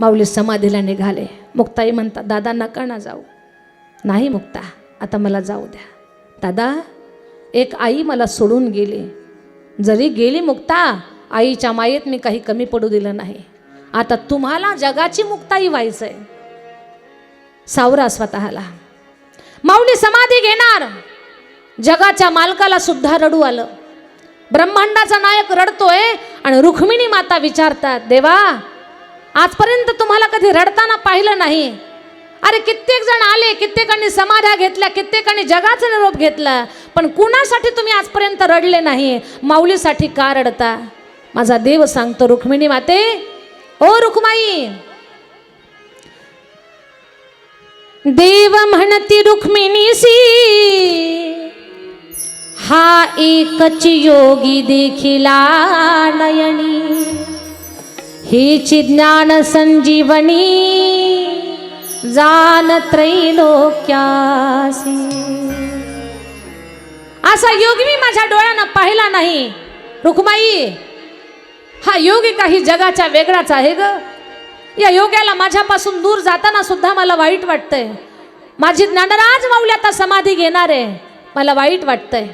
माऊली समाधीला निघाले. मुक्ताई म्हणतात दादा नका ना जाऊ. नाही मुक्ता आता मला जाऊ द्या. दादा एक आई मला सोडून गेली. जरी गेली मुक्ता आईच्या मायेत मी काही कमी पडू दिलं नाही. आता तुम्हाला जगाची मुक्ताई व्हायचंय. सावरा स्वतःला माऊली समाधी घेणार. जगाच्या मालकाला सुद्धा रडू आलं. ब्रह्मांडाचा नायक रडतोय आणि रुक्मिणी माता विचारतात देवा आजपर्यंत तुम्हाला कधी रडताना पाहिलं नाही. अरे कित्येक जण आले कित्येकांनी समाध्या घेतल्या कित्येकांनी जगाचा निरोप घेतला पण कुणासाठी तुम्ही आजपर्यंत रडले नाही? माऊलीसाठी का रडता? माझा देव सांगतो रुक्मिणी माते. ओ रुक्माई! देव म्हणती रुक्मिणीसी हा एकच योगी देखिला नयनी हेची ज्ञान संजीवनी जान त्रैलोक्यासी. असा योग मी माझ्या डोळ्यानं पाहिला नाही. रुक्माई हा योग काही जगाच्या वेगळाच आहे ग. या योग्याला माझ्यापासून दूर जाताना सुद्धा मला वाईट वाटतंय. माझी ज्ञानराज माऊली आता समाधी घेणार. आहे मला वाईट वाटतंय.